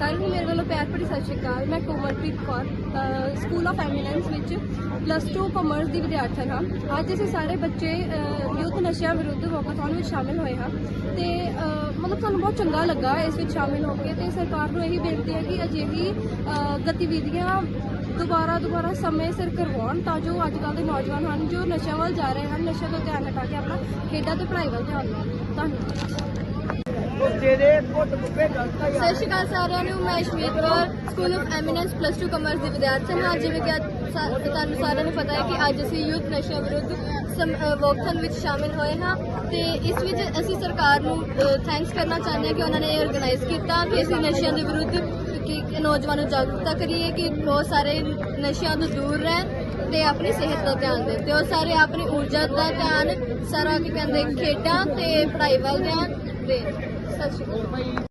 ਸਾਰਿਆਂ ਨੂੰ ਮੇਰੇ ਵੱਲੋਂ ਪਿਆਰ ਭਰੀ ਸਤਿ ਸ਼੍ਰੀ ਅਕਾਲ। ਮੈਂ Komalpreet Kaur school of eminence ਵਿੱਚ ਪਲੱਸ 2 ਕਾਮਰਸ ਦੀ ਵਿਦਿਆਰਥਣ ਹਾਂ। ਅੱਜ ਅਸੀਂ ਸਾਰੇ ਬੱਚੇ ਅ, ਯੂਥ ਨਸ਼ਿਆਂ ਵਿਰੁੱਧ ਵਾਕਾਥੌਨ ਵਿੱਚ ਸ਼ਾਮਿਲ ਹੋਏ ਹਾਂ। ਤੇ ਮਤਲਬ ਸਾਨੂੰ ਬਹੁਤ ਚੰਗਾ ਲੱਗਾ ਇਸ ਵਿੱਚ ਸ਼ਾਮਿਲ ਹੋ ਕੇ ਤੇ ਸਰਕਾਰ ਨੂੰ ਇਹੀ ਬੇਨਤੀ ਹੈ ਕਿ ਅਜਿਹੀ ਗਤੀਵਿਧੀਆਂ ਦੁਬਾਰਾ ਦੁਬਾਰਾ ਸਮੇਂ ਸਿਰ ਕਰਵਾਉਣ ਤਾਂ ਜੋ ਅੱਜ ਕੱਲ੍ਹ ਦੇ ਨੌਜਵਾਨ ਹਨ ਜੋ ਨਸ਼ਿਆਂ ਵੱਲ ਜਾ ਰਹੇ ਹਨ ਨਸ਼ਿਆਂ ਤੋਂ ਧਿਆਨ ਹਟਾ ਕੇ ਆਪਣਾ ਖੇਡਾਂ ਤੇ ਪੜ੍ਹਾਈ ਵੱਲ ਧਿਆਨ ਦੇਣ। ਧੰਨਵਾਦ। ਸਤਿ ਸ਼੍ਰੀ ਅਕਾਲ ਸਾਰਿਆਂ ਨੂੰ, ਮੈਂ Ashmeet Kaur school of eminence plus 2 commerce ਦੀ ਵਿਦਿਆਰਥਣ ਹਾਂ। ਜਿਵੇਂ ਕਿ ਅੱਜ ਸਾ- ਤੁਹਾਨੂੰ ਸਾਰਿਆਂ ਨੂੰ ਪਤਾ ਹੈ ਕਿ ਅੱਜ ਅਸੀਂ ਯੂਥ ਨਸ਼ਿਆਂ ਵਿਰੁੱਧ ਵੋਕਥਨ ਵਿੱਚ ਸ਼ਾਮਿਲ ਹੋਏ ਹਾਂ ਤੇ ਇਸ ਵਿੱਚ ਅਸੀਂ ਸਰਕਾਰ ਨੂੰ ਥੈਂਕਸ ਕਰਨਾ ਚਾਹੁੰਦੇ ਹਾਂ ਕਿ ਉਹਨਾਂ ਨੇ ਇਹ ਆਰਗੇਨਾਈਜ਼ ਕੀਤਾ ਕਿ ਅਸੀਂ ਨਸ਼ਿਆਂ ਦੇ ਵਿਰੁੱਧ ਕਿ ਨੌਜਵਾਨਾਂ ਨੂੰ ਜਾਗਰੂਕਤਾ ਕਰੀਏ ਕਿ ਬਹੁਤ ਸਾਰੇ ਨਸ਼ਿਆਂ ਤੋਂ ਦੂਰ ਰਹਿਣ ਤੇ ਆਪਣੀ ਸਿਹਤ ਦਾ ਧਿਆਨ ਦੇਣ ਤੇ ਉਹ ਸਾਰੇ ਆਪਣੀ ਊਰਜਾ ਦਾ ਧਿਆਨ ਸਾਰਾ ਕੀ ਕਹਿੰਦੇ ਖੇਡਾਂ ਤੇ ਪੜ੍ਹਾਈ ਵੱਲ ਧਿਆਨ ਦੇਣ। ਸਤਿ ਸ਼੍ਰੀ ਅਕਾਲ।